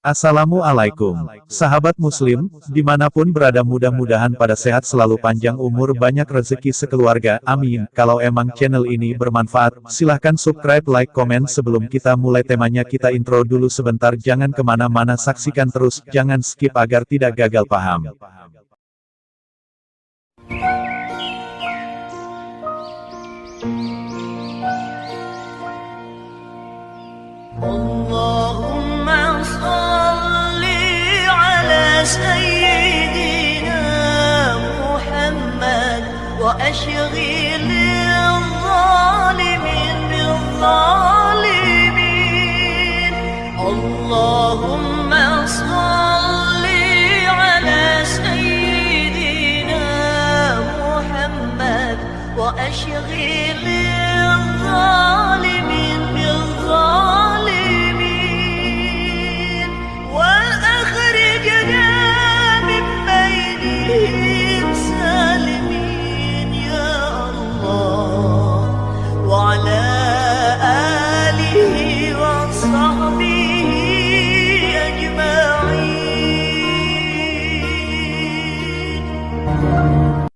Assalamualaikum, sahabat muslim, di mana pun berada mudah-mudahan pada sehat selalu panjang umur banyak rezeki sekeluarga, amin. Kalau emang channel ini bermanfaat, silahkan subscribe, like, komen sebelum kita mulai temanya kita intro dulu sebentar. Jangan ke mana-mana saksikan terus, jangan skip agar tidak gagal paham.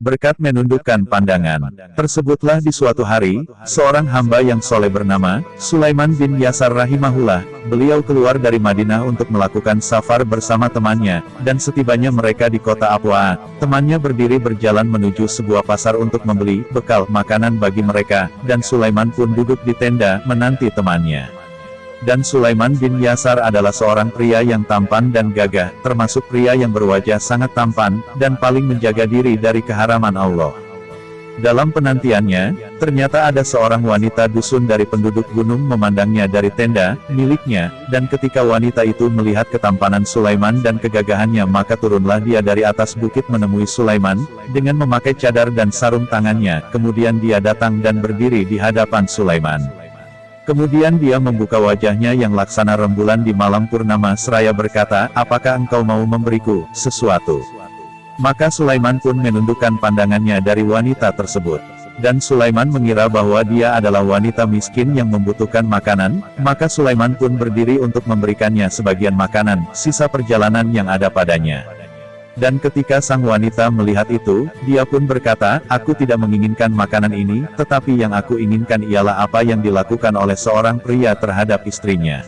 Berkat menundukkan pandangan. Tersebutlah di suatu hari, seorang hamba yang soleh bernama, Sulaiman bin Yasar rahimahullah, beliau keluar dari Madinah untuk melakukan safar bersama temannya, dan setibanya mereka di kota Abwa, temannya berdiri berjalan menuju sebuah pasar untuk membeli bekal makanan bagi mereka, dan Sulaiman pun duduk di tenda, menanti temannya. Dan Sulaiman bin Yasar adalah seorang pria yang tampan dan gagah, termasuk pria yang berwajah sangat tampan, dan paling menjaga diri dari keharaman Allah. Dalam penantiannya, ternyata ada seorang wanita dusun dari penduduk gunung memandangnya dari tenda, miliknya, dan ketika wanita itu melihat ketampanan Sulaiman dan kegagahannya maka turunlah dia dari atas bukit menemui Sulaiman, dengan memakai cadar dan sarung tangannya, kemudian dia datang dan berdiri di hadapan Sulaiman. Kemudian dia membuka wajahnya yang laksana rembulan di malam purnama seraya berkata, apakah engkau mau memberiku sesuatu? Maka Sulaiman pun menundukkan pandangannya dari wanita tersebut. Dan Sulaiman mengira bahwa dia adalah wanita miskin yang membutuhkan makanan, maka Sulaiman pun berdiri untuk memberikannya sebagian makanan, sisa perjalanan yang ada padanya. Dan ketika sang wanita melihat itu, dia pun berkata, aku tidak menginginkan makanan ini, tetapi yang aku inginkan ialah apa yang dilakukan oleh seorang pria terhadap istrinya.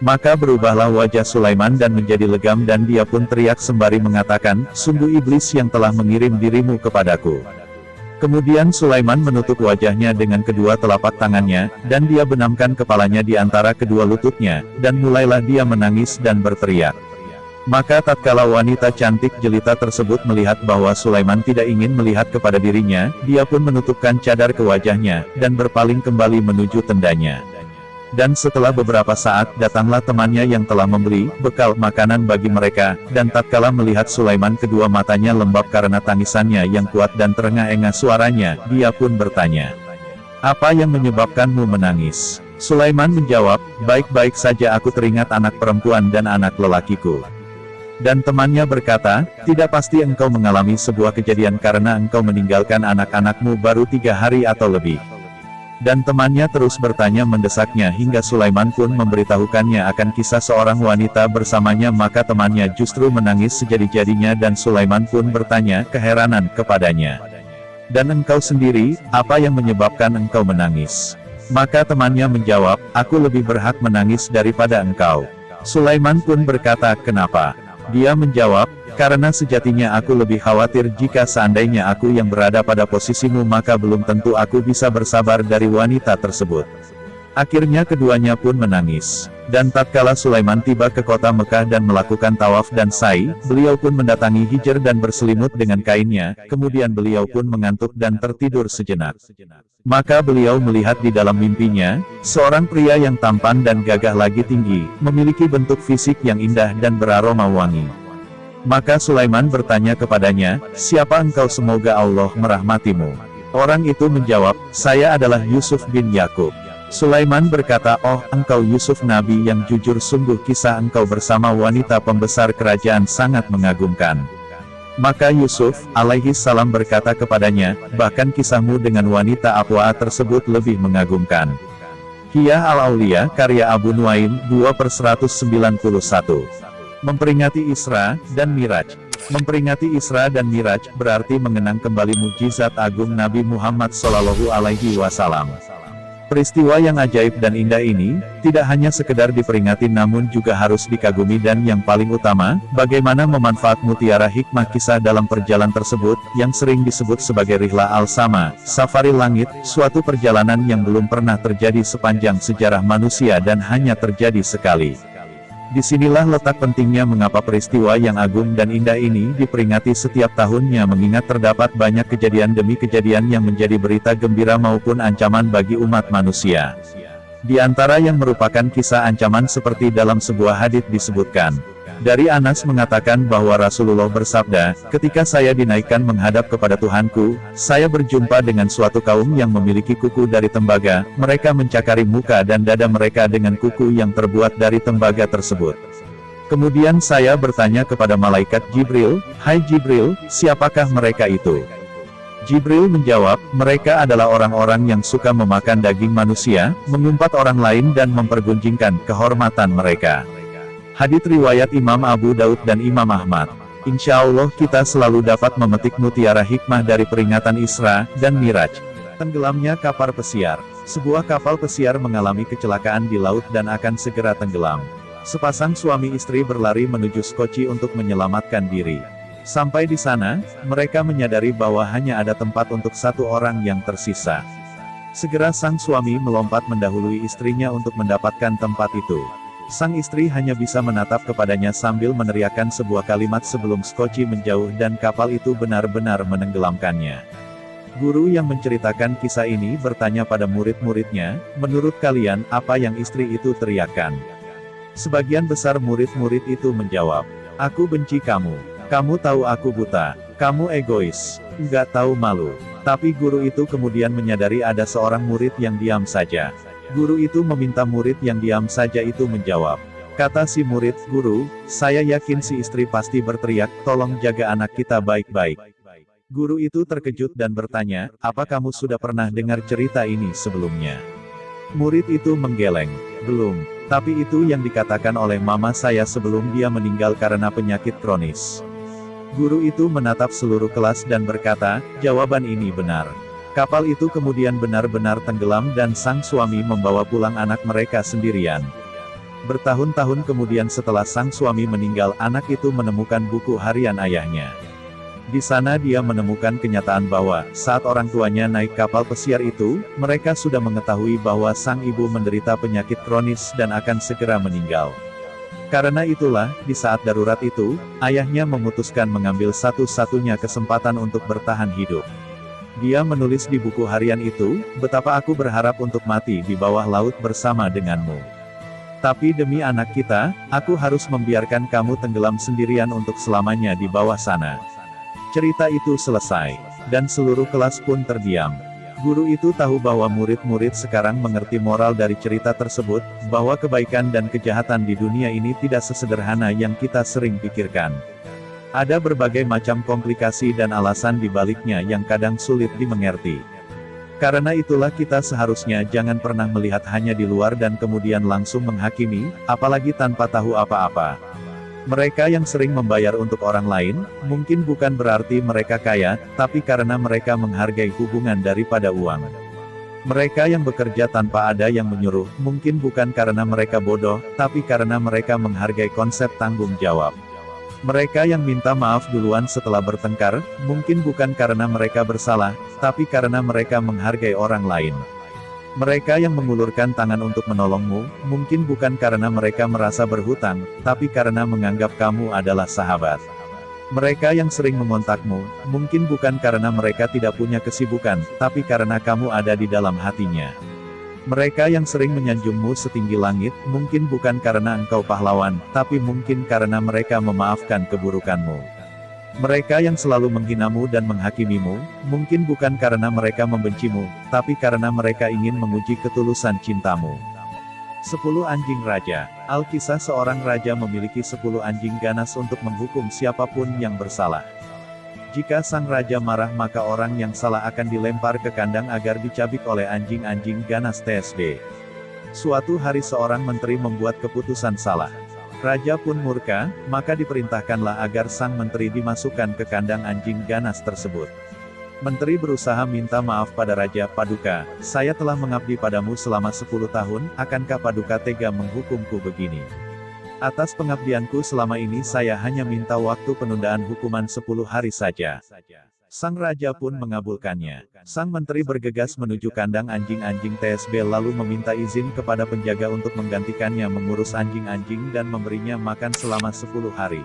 Maka berubahlah wajah Sulaiman dan menjadi legam dan dia pun teriak sembari mengatakan, sungguh iblis yang telah mengirim dirimu kepadaku. Kemudian Sulaiman menutup wajahnya dengan kedua telapak tangannya, dan dia benamkan kepalanya di antara kedua lututnya, dan mulailah dia menangis dan berteriak. Maka tatkala wanita cantik jelita tersebut melihat bahwa Sulaiman tidak ingin melihat kepada dirinya, dia pun menutupkan cadar ke wajahnya, dan berpaling kembali menuju tendanya. Dan setelah beberapa saat, datanglah temannya yang telah membeli bekal makanan bagi mereka, dan tatkala melihat Sulaiman kedua matanya lembab karena tangisannya yang kuat dan terengah-engah suaranya, dia pun bertanya, Apa yang menyebabkanmu menangis? Sulaiman menjawab, baik-baik saja aku teringat anak perempuan dan anak lelakiku. Dan temannya berkata, tidak pasti engkau mengalami sebuah kejadian karena engkau meninggalkan anak-anakmu baru tiga hari atau lebih. Dan temannya terus bertanya mendesaknya hingga Sulaiman pun memberitahukannya akan kisah seorang wanita bersamanya maka temannya justru menangis sejadi-jadinya dan Sulaiman pun bertanya keheranan kepadanya. Dan engkau sendiri, apa yang menyebabkan engkau menangis? Maka temannya menjawab, aku lebih berhak menangis daripada engkau. Sulaiman pun berkata, kenapa? Dia menjawab, karena sejatinya aku lebih khawatir jika seandainya aku yang berada pada posisimu maka belum tentu aku bisa bersabar dari wanita tersebut. Akhirnya keduanya pun menangis. Dan tatkala Sulaiman tiba ke kota Mekah dan melakukan tawaf dan sa'i, beliau pun mendatangi Hijr dan berselimut dengan kainnya, kemudian beliau pun mengantuk dan tertidur sejenak. Maka beliau melihat di dalam mimpinya, seorang pria yang tampan dan gagah lagi tinggi, memiliki bentuk fisik yang indah dan beraroma wangi. Maka Sulaiman bertanya kepadanya, siapa engkau semoga Allah merahmatimu. Orang itu menjawab, saya adalah Yusuf bin Yakub. Sulaiman berkata, Oh, engkau Yusuf Nabi yang jujur sungguh kisah engkau bersama wanita pembesar kerajaan sangat mengagumkan. Maka Yusuf, alaihi salam berkata kepadanya, bahkan kisahmu dengan wanita Apwa tersebut lebih mengagumkan. Hiyah al-Aulia, karya Abu Nuaim, 2 per 191. Memperingati Isra, dan Miraj. Memperingati Isra dan Miraj, berarti mengenang kembali mujizat agung Nabi Muhammad Sallallahu Alaihi Wasallam. Peristiwa yang ajaib dan indah ini, tidak hanya sekedar diperingati namun juga harus dikagumi dan yang paling utama, bagaimana memanfaat mutiara hikmah kisah dalam perjalanan tersebut, yang sering disebut sebagai Rihla Al-Sama, Safari Langit, suatu perjalanan yang belum pernah terjadi sepanjang sejarah manusia dan hanya terjadi sekali. Di sinilah letak pentingnya mengapa peristiwa yang agung dan indah ini diperingati setiap tahunnya mengingat terdapat banyak kejadian demi kejadian yang menjadi berita gembira maupun ancaman bagi umat manusia. Di antara yang merupakan kisah ancaman seperti dalam sebuah hadits disebutkan. Dari Anas mengatakan bahwa Rasulullah bersabda, ketika saya dinaikkan menghadap kepada Tuhanku, saya berjumpa dengan suatu kaum yang memiliki kuku dari tembaga, mereka mencakari muka dan dada mereka dengan kuku yang terbuat dari tembaga tersebut. Kemudian saya bertanya kepada malaikat Jibril, Hai Jibril, siapakah mereka itu? Jibril menjawab, mereka adalah orang-orang yang suka memakan daging manusia, mengumpat orang lain dan mempergunjingkan kehormatan mereka. Hadits riwayat Imam Abu Daud dan Imam Ahmad. Insya Allah kita selalu dapat memetik mutiara hikmah dari peringatan Isra dan Miraj. Tenggelamnya kapal pesiar. Sebuah kapal pesiar mengalami kecelakaan di laut dan akan segera tenggelam. Sepasang suami istri berlari menuju Skoci untuk menyelamatkan diri. Sampai di sana, mereka menyadari bahwa hanya ada tempat untuk satu orang yang tersisa. Segera sang suami melompat mendahului istrinya untuk mendapatkan tempat itu. Sang istri hanya bisa menatap kepadanya sambil meneriakkan sebuah kalimat sebelum Skoci menjauh dan kapal itu benar-benar menenggelamkannya. Guru yang menceritakan kisah ini bertanya pada murid-muridnya, menurut kalian, apa yang istri itu teriakkan? Sebagian besar murid-murid itu menjawab, Aku benci kamu. Kamu tahu aku buta. Kamu egois. Nggak tahu malu. Tapi guru itu kemudian menyadari ada seorang murid yang diam saja. Guru itu meminta murid yang diam saja itu menjawab. Kata si murid, Guru, saya yakin si istri pasti berteriak, tolong jaga anak kita baik-baik. Guru itu terkejut dan bertanya, apa kamu sudah pernah dengar cerita ini sebelumnya? Murid itu menggeleng, belum, tapi itu yang dikatakan oleh mama saya sebelum dia meninggal karena penyakit kronis. Guru itu menatap seluruh kelas dan berkata, jawaban ini benar. Kapal itu kemudian benar-benar tenggelam dan sang suami membawa pulang anak mereka sendirian. Bertahun-tahun kemudian setelah sang suami meninggal, anak itu menemukan buku harian ayahnya. Di sana dia menemukan kenyataan bahwa, saat orang tuanya naik kapal pesiar itu, mereka sudah mengetahui bahwa sang ibu menderita penyakit kronis dan akan segera meninggal. Karena itulah, di saat darurat itu, ayahnya memutuskan mengambil satu-satunya kesempatan untuk bertahan hidup. Dia menulis di buku harian itu, betapa aku berharap untuk mati di bawah laut bersama denganmu. Tapi demi anak kita, aku harus membiarkan kamu tenggelam sendirian untuk selamanya di bawah sana. Cerita itu selesai, dan seluruh kelas pun terdiam. Guru itu tahu bahwa murid-murid sekarang mengerti moral dari cerita tersebut, bahwa kebaikan dan kejahatan di dunia ini tidak sesederhana yang kita sering pikirkan. Ada berbagai macam komplikasi dan alasan di baliknya yang kadang sulit dimengerti. Karena itulah kita seharusnya jangan pernah melihat hanya di luar dan kemudian langsung menghakimi, apalagi tanpa tahu apa-apa. Mereka yang sering membayar untuk orang lain, mungkin bukan berarti mereka kaya, tapi karena mereka menghargai hubungan daripada uang. Mereka yang bekerja tanpa ada yang menyuruh, mungkin bukan karena mereka bodoh, tapi karena mereka menghargai konsep tanggung jawab. Mereka yang minta maaf duluan setelah bertengkar, mungkin bukan karena mereka bersalah, tapi karena mereka menghargai orang lain. Mereka yang mengulurkan tangan untuk menolongmu, mungkin bukan karena mereka merasa berhutang, tapi karena menganggap kamu adalah sahabat. Mereka yang sering mengontakmu, mungkin bukan karena mereka tidak punya kesibukan, tapi karena kamu ada di dalam hatinya. Mereka yang sering menyanjungmu setinggi langit, mungkin bukan karena engkau pahlawan, tapi mungkin karena mereka memaafkan keburukanmu. Mereka yang selalu menghinamu dan menghakimimu, mungkin bukan karena mereka membencimu, tapi karena mereka ingin menguji ketulusan cintamu. 10 Anjing Raja Alkisah seorang raja memiliki 10 anjing ganas untuk menghukum siapa pun yang bersalah. Jika sang raja marah maka orang yang salah akan dilempar ke kandang agar dicabik oleh anjing-anjing ganas TSB. Suatu hari seorang menteri membuat keputusan salah. Raja pun murka, maka diperintahkanlah agar sang menteri dimasukkan ke kandang anjing ganas tersebut. Menteri berusaha minta maaf pada Raja Paduka, saya telah mengabdi padamu selama 10 tahun, akankah Paduka tega menghukumku begini? Atas pengabdianku selama ini saya hanya minta waktu penundaan hukuman 10 hari saja. Sang Raja pun mengabulkannya. Sang Menteri bergegas menuju kandang anjing-anjing TSB lalu meminta izin kepada penjaga untuk menggantikannya mengurus anjing-anjing dan memberinya makan selama 10 hari.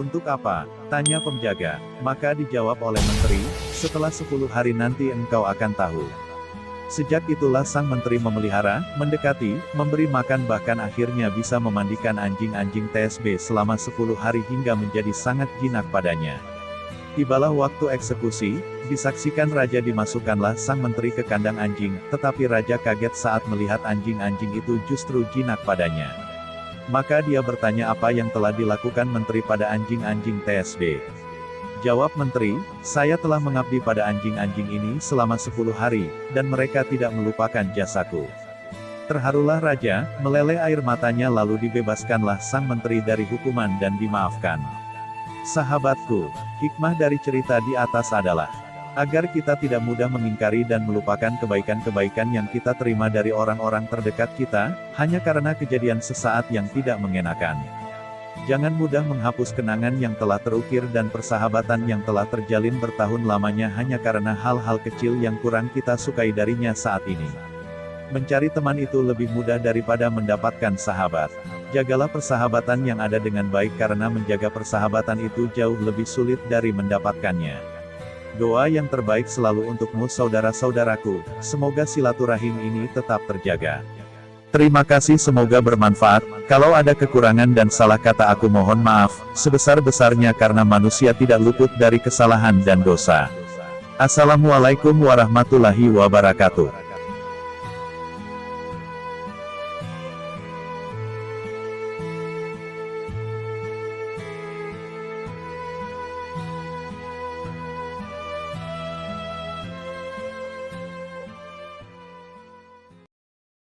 Untuk apa? Tanya penjaga. Maka dijawab oleh menteri, setelah 10 hari nanti engkau akan tahu. Sejak itulah sang menteri memelihara, mendekati, memberi makan bahkan akhirnya bisa memandikan anjing-anjing TSB selama 10 hari hingga menjadi sangat jinak padanya. Tibalah waktu eksekusi, disaksikan raja dimasukkanlah sang menteri ke kandang anjing, tetapi raja kaget saat melihat anjing-anjing itu justru jinak padanya. Maka dia bertanya apa yang telah dilakukan menteri pada anjing-anjing TSB. Jawab menteri, saya telah mengabdi pada anjing-anjing ini selama 10 hari, dan mereka tidak melupakan jasaku. Terharulah raja, meleleh air matanya lalu dibebaskanlah sang menteri dari hukuman dan dimaafkan. Sahabatku, hikmah dari cerita di atas adalah agar kita tidak mudah mengingkari dan melupakan kebaikan-kebaikan yang kita terima dari orang-orang terdekat kita, hanya karena kejadian sesaat yang tidak mengenakan. Jangan mudah menghapus kenangan yang telah terukir dan persahabatan yang telah terjalin bertahun lamanya hanya karena hal-hal kecil yang kurang kita sukai darinya saat ini. Mencari teman itu lebih mudah daripada mendapatkan sahabat. Jagalah persahabatan yang ada dengan baik karena menjaga persahabatan itu jauh lebih sulit dari mendapatkannya. Doa yang terbaik selalu untukmu saudara-saudaraku, semoga silaturahim ini tetap terjaga. Terima kasih semoga bermanfaat, kalau ada kekurangan dan salah kata aku mohon maaf, sebesar-besarnya karena manusia tidak luput dari kesalahan dan dosa. Assalamualaikum warahmatullahi wabarakatuh.